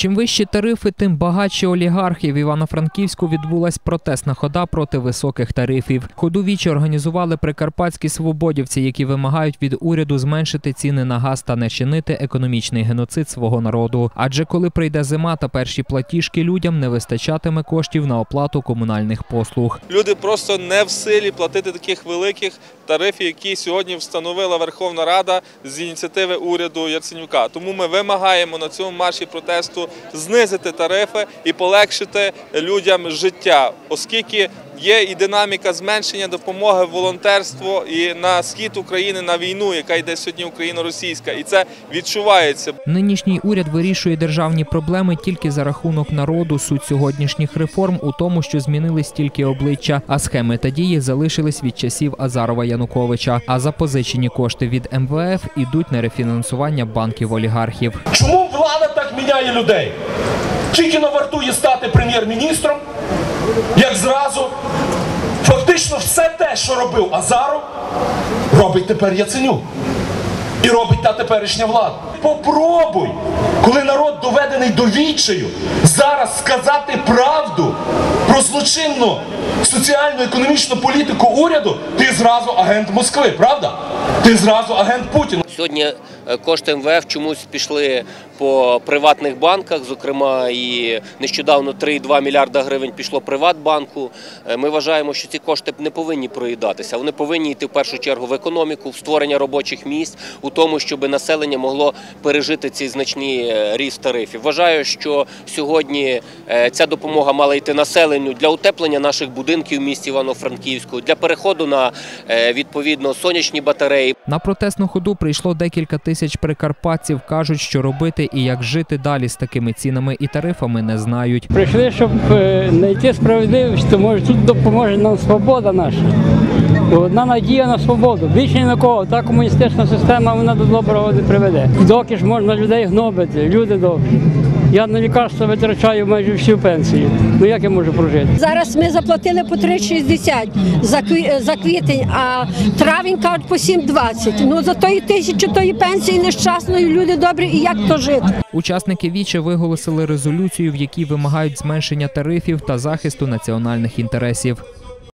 Чим вищі тарифи, тим багатші олігархи. В Івано-Франківську відбулась протестна хода проти високих тарифів. Ходу вічі організували прикарпатські свободівці, які вимагають від уряду зменшити ціни на газ та не чинити економічний геноцид свого народу. Адже коли прийде зима та перші платіжки, людям не вистачатиме коштів на оплату комунальних послуг. Люди просто не в силі платити таких великих тарифів, які сьогодні встановила Верховна Рада з ініціативи уряду Яценюка. Тому ми вимагаємо на цьому марші протесту знизити тарифи і полегшити людям життя, оскільки є і динаміка зменшення допомоги волонтерству і на схід України на війну, яка йде сьогодні україно-російська, і це відчувається. Нинішній уряд вирішує державні проблеми тільки за рахунок народу. Суть сьогоднішніх реформ у тому, що змінились тільки обличчя, а схеми та дії залишились від часів Азарова Януковича. А запозичені кошти від МВФ ідуть на рефінансування банків олігархів. Чому влада так міняє людей? Тільки не вартує стати прем'єр-міністром, як зразу фактично все те, що робив Азаров, робить тепер Яценюк. І робить та теперішня влада. Попробуй, коли народ доведений до відчаю, зараз сказати правду про злочинну соціально-економічну політику уряду, ти зразу агент Москви, правда? Ти зразу агент Путіна. Сьогодні кошти МВФ чомусь пішли по приватних банках. Зокрема, і нещодавно 3,2 мільярда гривень пішло Приватбанку. Е, Ми вважаємо, що ці кошти не повинні проїдатися. Вони повинні йти в першу чергу в економіку, в створення робочих місць, у тому, щоб населення могло пережити ці значні е, ріст тарифів. Вважаю, що сьогодні е, ця допомога мала йти населенню для утеплення наших будинків в місті Івано-Франківську, для переходу на е, відповідно сонячні батареї. На протестну ходу прийшло декілька тисяч прикарпатців. кажуть, що робити і як жити далі з такими цінами і тарифами не знають. Прийшли, щоб е, знайти справедливість, то може тут допоможе нам свобода наша. Одна надія на свободу. Більше ні на кого. Та комуністична система вона до доброго не приведе. Доки ж можна людей гнобити, люди добрі. Я на лікарство витрачаю майже всю пенсію. Ну як я можу прожити? Зараз ми заплатили по 3,60 за, за квітень, а травень кажуть по 7,20. Ну за тої тисячі тої пенсії нещасної люди добрі, і як то жити? Учасники віче виголосили резолюцію, в якій вимагають зменшення тарифів та захисту національних інтересів.